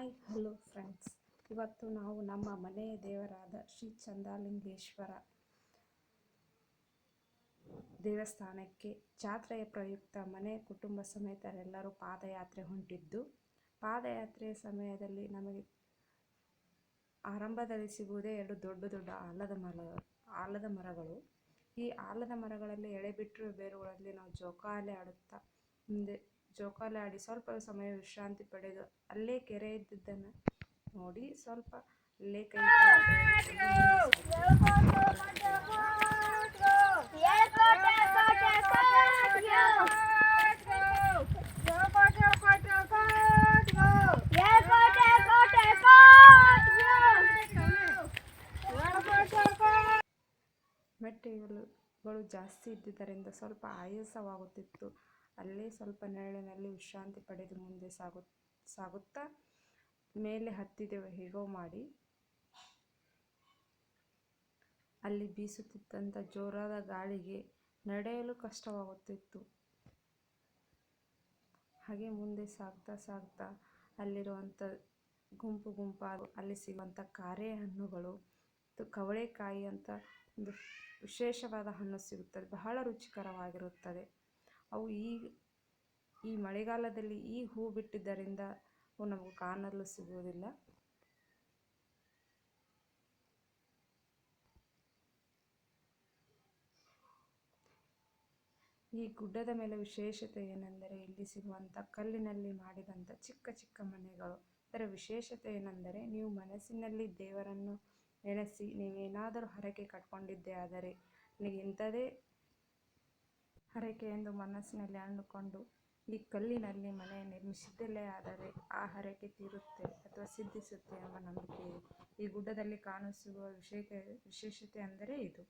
Hi, hello friends. ಇವತ್ತು ನಾವು ನಮ್ಮ ಮನೆಯ ದೇವರಾದ ಶ್ರೀ ಚಂದಾಲಿಂಗೇಶ್ವರ ದೇವಸ್ಥಾನಕ್ಕೆ ಜಾತ್ರೆಯ ಪ್ರಯುಕ್ತ ಮನೆ, ಕುಟುಂಬ ಸಮೇತರೆಲ್ಲರೂ ಪಾದಯಾತ್ರೆ ಹೊಂಟಿದ್ದು ಪಾದಯಾತ್ರೆಯ ಸಮಯದಲ್ಲಿ ನಮಗೆ ಆರಂಭದಲ್ಲಿ ಸಿಗುವುದೇ ಎರಡು ದೊಡ್ಡ ದೊಡ್ಡ ಆಲದ ಮರ, ಆಲದ ಮರಗಳು. ಈ ಆಲದ ಮರಗಳಲ್ಲಿ ಎಳೆ ಬಿಟ್ಟಿರುವ ಬೇರುಗಳಲ್ಲಿ ನಾವು ಜೋಕಾಲಿ ಆಡುತ್ತಾ ಮುಂದೆ ಜೋಕಾಲಿ ಆಡಿ ಸ್ವಲ್ಪ ಸಮಯ ವಿಶ್ರಾಂತಿ ಪಡೆದು ಅಲ್ಲೇ ಕೆರೆ ಇದ್ದಿದ್ದನ್ನು ನೋಡಿ ಸ್ವಲ್ಪ ಅಲ್ಲೇ ಕೈ ಮೆಟ್ಟಿಲುಗಳು ಜಾಸ್ತಿ ಇದ್ದಿದ್ದರಿಂದ ಸ್ವಲ್ಪ ಆಯಾಸವಾಗುತ್ತಿತ್ತು. ಅಲ್ಲೇ ಸ್ವಲ್ಪ ನೆರಳಿನಲ್ಲಿ ವಿಶ್ರಾಂತಿ ಪಡೆದು ಮುಂದೆ ಸಾಗು, ಸಾಗುತ್ತಾ ಮೇಲೆ ಹತ್ತಿದೆವು ಹೇಗೋ ಮಾಡಿ. ಅಲ್ಲಿ ಬೀಸುತ್ತಿದ್ದಂಥ ಜೋರಾದ ಗಾಳಿಗೆ ನಡೆಯಲು ಕಷ್ಟವಾಗುತ್ತಿತ್ತು. ಹಾಗೆ ಮುಂದೆ ಸಾಗ್ತಾ ಸಾಗ್ತಾ ಅಲ್ಲಿರುವಂಥ ಗುಂಪು ಗುಂಪಾದ ಅಲ್ಲಿ ಸಿಗುವಂಥ ಕಾರೆ ಹಣ್ಣುಗಳು ಮತ್ತು ಕವಳೆಕಾಯಿ ಅಂತ ಒಂದು ವಿಶೇಷವಾದ ಹಣ್ಣು ಸಿಗುತ್ತದೆ. ಬಹಳ ರುಚಿಕರವಾಗಿರುತ್ತದೆ. ಅವು ಈ ಈ ಮಳೆಗಾಲದಲ್ಲಿ ಈ ಹೂ ಬಿಟ್ಟಿದ್ದರಿಂದ ಅವು ನಮಗೆ ಕಾಣಲು ಸಿಗುವುದಿಲ್ಲ. ಈ ಗುಡ್ಡದ ಮೇಲೆ ವಿಶೇಷತೆ ಏನೆಂದರೆ ಇಲ್ಲಿ ಸಿಗುವಂಥ ಕಲ್ಲಿನಲ್ಲಿ ಮಾಡಿದಂಥ ಚಿಕ್ಕ ಚಿಕ್ಕ ಮನೆಗಳು. ಅದರ ವಿಶೇಷತೆ ಏನೆಂದರೆ ನೀವು ಮನಸ್ಸಿನಲ್ಲಿ ದೇವರನ್ನು ನೆನೆಸಿ ನೀವೇನಾದರೂ ಹರಕೆ ಕಟ್ಟಿಕೊಂಡಿದ್ದೇ ಆದರೆ ನಿಮಗೆ ಇಂಥದೇ ಹರಕೆ ಎಂದು ಮನಸ್ಸಿನಲ್ಲಿ ಅಂದುಕೊಂಡು ಈ ಕಲ್ಲಿನಲ್ಲಿ ಮನೆ ನಿರ್ಮಿಸಿದ್ದಲ್ಲೇ ಆದರೆ ಆ ಹರಕೆ ತೀರುತ್ತೆ ಅಥವಾ ಸಿದ್ಧಿಸುತ್ತೆ ಎಂಬ ನಂಬಿಕೆ ಈ ಗುಡ್ಡದಲ್ಲಿ ಕಾಣಿಸುವ ವಿಶೇಷ ವಿಶೇಷತೆ ಅಂದರೆ ಇದು.